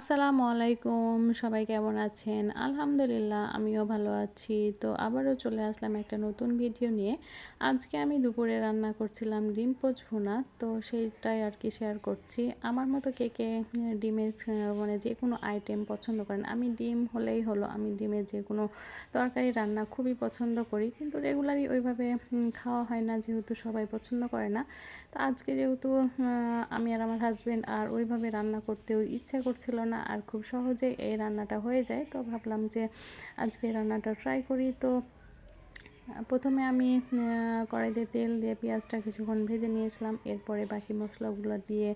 আসসালামু আলাইকুম, সবাই কেমন আছেন? আলহামদুলিল্লাহ, আমিও ভালো আছি। তো আবারও চলে আসলাম একটা নতুন ভিডিও নিয়ে। আজকে আমি দুপুরে রান্না করছিলাম ডিম পোচ ভুনা, তো সেইটাই আর কি শেয়ার করছি। আমার মতো কে কে ডিমের মানে যে কোনো আইটেম পছন্দ করেন, আমি ডিম হলেই হলো, আমি ডিমের যে কোনো তরকারি রান্না খুবই পছন্দ করি। কিন্তু রেগুলারই ওইভাবে খাওয়া হয় না, যেহেতু সবাই পছন্দ করে না। তো আজকে যেহেতু আমি আর আমার হাজব্যান্ড আর ওইভাবে রান্না করতেও ইচ্ছা করছিল না আর খুব সহজে এই রান্নাটা হয়ে যায়। তো ভাবলাম যে আজকে রান্নাটা ট্রাই করি। তো প্রথমে আমি কড়াইতে তেল দিয়ে পেঁয়াজটা কিছুক্ষণ ভেজে নিয়েছিলাম। এরপরে বাকি মশলাগুলো দিয়ে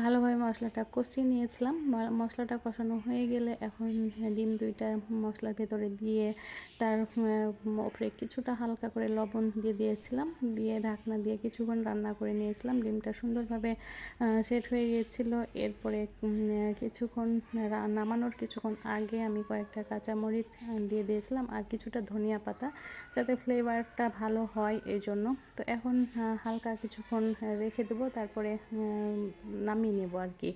ভালোভাবে মশলাটা কষিয়ে নিয়েছিলাম। মশলাটা কষানো হয়ে গেলে এখন ডিম দুইটা মশলার ভেতরে দিয়ে তার ওপরে কিছুটা হালকা করে লবণ দিয়ে দিয়েছিলাম। দিয়ে ঢাকনা দিয়ে কিছুক্ষণ রান্না করে নিয়েছিলাম। ডিমটা সুন্দরভাবে সেট হয়ে গিয়েছিল। এরপরে কিছুক্ষণ নামানোর কিছুক্ষণ আগে আমি কয়েকটা কাঁচামরিচ দিয়ে দিয়েছিলাম আর কিছুটা ধনিয়া পাতা। যাতে ফ্লেভারটা ভালো হয় এই জন্য তো এখন হালকা কিছুক্ষণ রেখে দেবো, তারপরে নামিয়ে নেব আর কি।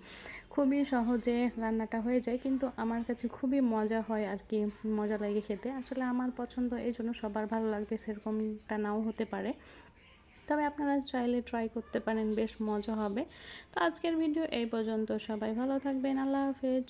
খুবই সহজে রান্নাটা হয়ে যায়, কিন্তু আমার কাছে খুবই মজা হয় আর কি, মজা লাগে খেতে। আসলে আমার পছন্দ এই জন্য সবার ভালো লাগবে, সেরকমটা নাও হতে পারে। তবে আপনারা চাইলে ট্রাই করতে পারেন, বেশ মজা হবে। তো আজকের ভিডিও এই পর্যন্ত। সবাই ভালো থাকবেন, আল্লাহ হাফেজ।